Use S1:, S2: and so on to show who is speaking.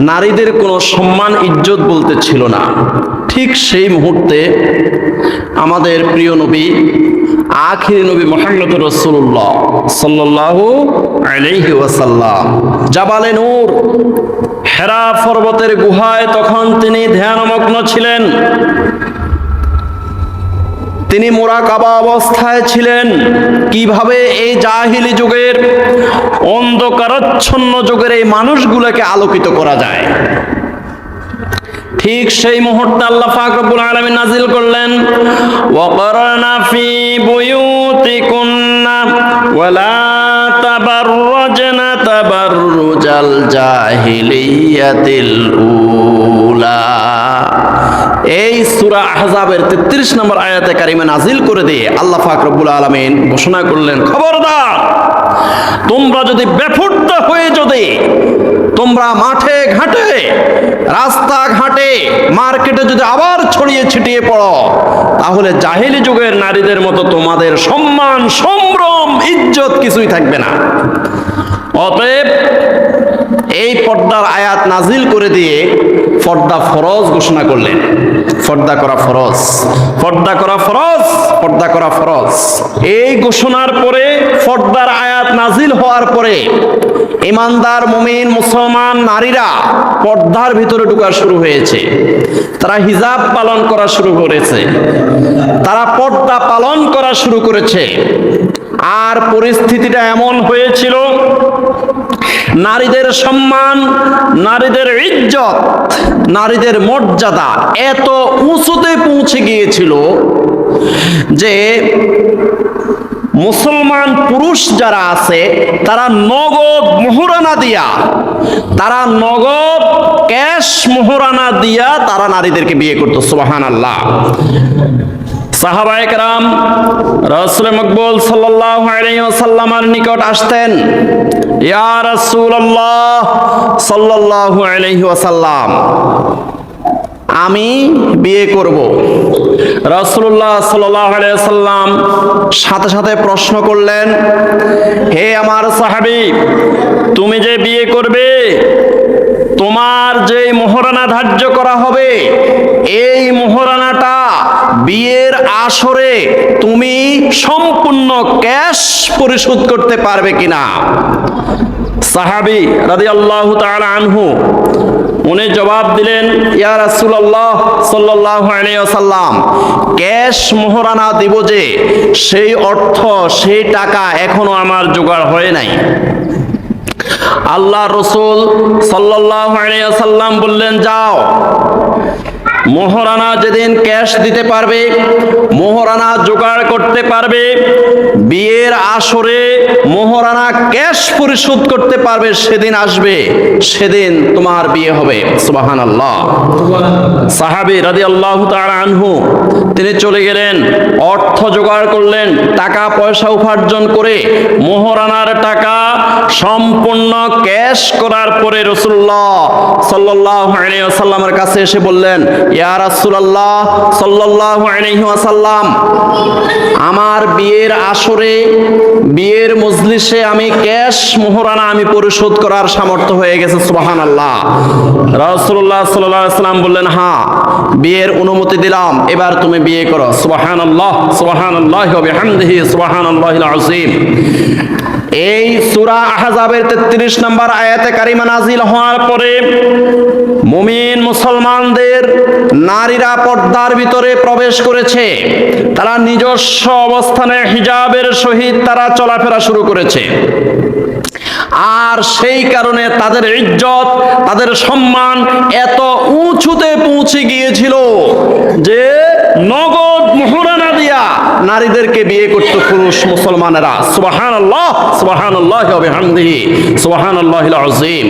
S1: নারীদের কোনো সম্মান, ইজ্জত বলতে ছিল না। ঠিক সেই মুহূর্তে আমাদের প্রিয় নবী, আখির নবী মোহাম্মদ রসুল্লাহ সাল্লাহ আলহি ওয়াসাল্লাম, জাবালে নূর, হেরা পর্বতের গুহায় তখন তিনি ধ্যানমগ্ন ছিলেন। তিনি মোরাকাবা অবস্থায় ছিলেন। কীভাবে এই জাহিলি যুগের অন্ধকারাচ্ছন্ন যুগের এই মানুষগুলোকে আলোকিত করা যায়? ঠিক সেই মুহূর্তে আল্লাহ পাক রব্বুল আলামিন নাজিল করলেন, ওয়াকারনা ফি বুয়ুতিকুন্না ওয়ালা তাবাররাজনা তাবাররুজাল জাহিলিয়াতিল উলা। এই সুরা আহজাবের 33 নম্বর আয়াতে কারিমে নাজিল করে দিয়ে আল্লাহ পাক রব্বুল আলামিন ঘোষণা করলেন, খবরদার, তোমরা যদি বেফুর্ত হয়ে যদি তোমরা মাঠে ঘাটে, রাস্তা ঘাটে, মার্কেটে যদি আবার ছড়িয়ে ছিটিয়ে পড়ো, তাহলে জাহেলি যুগের নারীদের মতো তোমাদের সম্মান, সম্ভ্রম, ইজ্জত কিছুই থাকবে না। অতএব এই পর্দার আয়াত নাজিল করে দিয়ে পর্দা ফরজ ঘোষণা করলেন। পর্দা করা ফরজ। পর্দা করা ফরজ, পর্দা করা ফরজ। এই ঘোষণার পরে পর্দার আয়াত নাজিল হওয়ার পরে ইমানদার, মুমিন, মুসলমান, নারীরা পর্দার ভিতরে ঢোকা শুরু হয়েছে। তারা হিজাব পালন করা শুরু করেছে। তারা পর্দা পালন করা শুরু করেছে। আর পরিস্থিতিটা এমন হয়েছিল নারীদের সম্মান, নারীদের ইজ্জত, নারীদের মর্যাদা এত উঁচুতে পৌঁছে গিয়েছিল যে মুসলমান পুরুষ যারা আছে, তারা নগদ মোহরানা দিয়া, তারা নগদ ক্যাশ মোহরানা দিয়া তারা নারীদেরকে বিয়ে করতো সুবাহান আল্লাহ সাহাবায়করাম রসুল মকবুল ওয়াসাল্লামের নিকট আসতেন, ইয়া আমি বিয়ে করব। রসুল্লাহ আলাইহি সাথে সাথে প্রশ্ন করলেন, হে আমার সাহাবী, তুমি যে বিয়ে করবে তোমার যে মোহরানা ধার্য করা হবে, এই মোহরানাটা বিয়ের আসরে তুমি সম্পূর্ণ ক্যাশ পরিশোধ করতে পারবে কিনা? সাহাবি রাদি আল্লাহ আনহু, উনি জবাব দিলেন, ইয়া রাসূলুল্লাহ সাল্লাল্লাহু আলাইহি ক্যাশ মোহরানা দিব যে, সেই অর্থ, সেই টাকা এখনও আমার জোগাড় হয় নাই। আল্লাহ রসুল সাল্লাম বললেন, যাও। মোহরানা যেদিন ক্যাশ দিতে পারবে, মোহরানা জোগাড় করতে পারবে। বিয়ের আসরে মোহরানা ক্যাশ পরিশোধ করতে পারবে, সেদিন আসবে, সেদিন তোমার বিয়ে হবে। সুবাহান আল্লাহ সাহাবি রাদি আল্লাহ আনহু, তিনি চলে গেলেন, অর্থ জোগাড় করলেন, টাকা পয়সা উপার্জন করে মোহরানার টাকা সম্পূর্ণ ক্যাশ করার পরে রসুল্লাহ সাল্লাহ সাল্লামের কাছে এসে বললেন, ইয়া রাসূলুল্লাহ সাল্লাল্লাহু আলাইহি আমার বিয়ের আসরে, বিয়ের মজলিসে আমি ক্যাশ মোহরানা আমি পরিশোধ করার সামর্থ্য হয়ে গেছে রাসূলুল্লাহ সাল্লাল্লাহু আলাইহি সাল্লাম বললেন হ্যাঁ বিয়ের অনুমতি দিলাম, এবার তুমি বিয়ে করো। সুবহানাল্লাহ সুবহানাল্লাহ ওয়া বিহামদিহি, সুবহানাল্লাহিল আযীম। এই সূরা আহজাবের 33 নম্বর আয়াতে কারিমা নাজিল হওয়ার পরে মুমিন মুসলমানদের নারীরা পর্দার ভিতরে প্রবেশ করেছে। তারা নিজস্ব অবস্থানে হিজাবের সহিত তারা চলাফেরা শুরু করেছে। আর সেই কারণে তাদের ইজ্জত, তাদের সম্মান এত উঁচুতে পৌঁছে গিয়েছিল যে নগদ মোহরানা দিয়া নারীদেরকে বিয়ে করত পুরুষ মুসলমানেরা। সুবাহান আল্লাহ সুবাহান আল্লাহ সুবাহান আল্লাহ আজিম